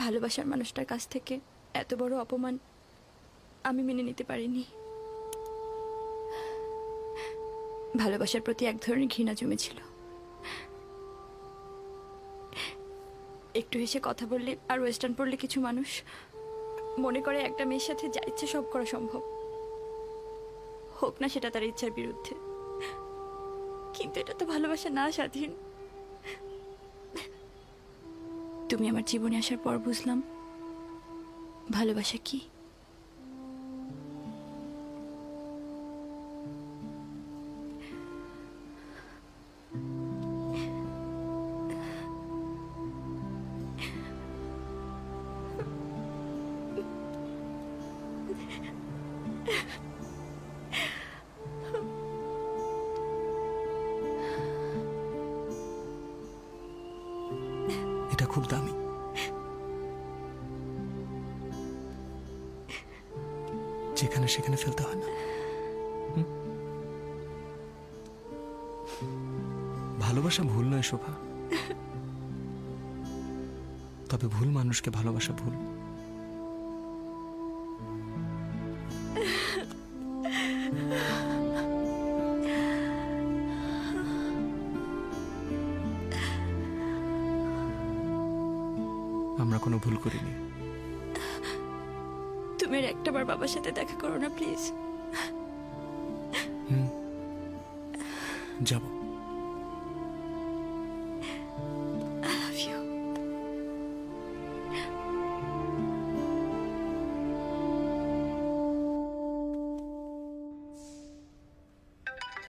ভালোবাসার মানুষটার কাছ থেকে এত বড় অপমান আমি মেনে নিতে পারিনি। ভালোবাসার প্রতি এক ধরনের ঘৃণা জমেছিল। একটু হেসে কথা বললে আর ওয়েস্টার্ন পড়লে কিছু মানুষ মনে করে একটা মেয়ের সাথে যা ইচ্ছে সব করা সম্ভব। হোক না সেটা তার ইচ্ছার বিরুদ্ধে। কিন্তু এটা তো ভালোবাসা না, স্বাধীন। তুমি আমার জীবনে আসার পর বুঝলাম ভালোবাসা কি? এটা খুব দামি। যেখানে সেখানে ফেলতে হয় না। ভালোবাসা ভুল নয় শোভা। তবে ভুল মানুষকে ভালোবাসা ভুল। আমরা কোনো ভুল করিনি। তুমি একটা বার বাবার সাথে দেখা করো না প্লিজ। যাব।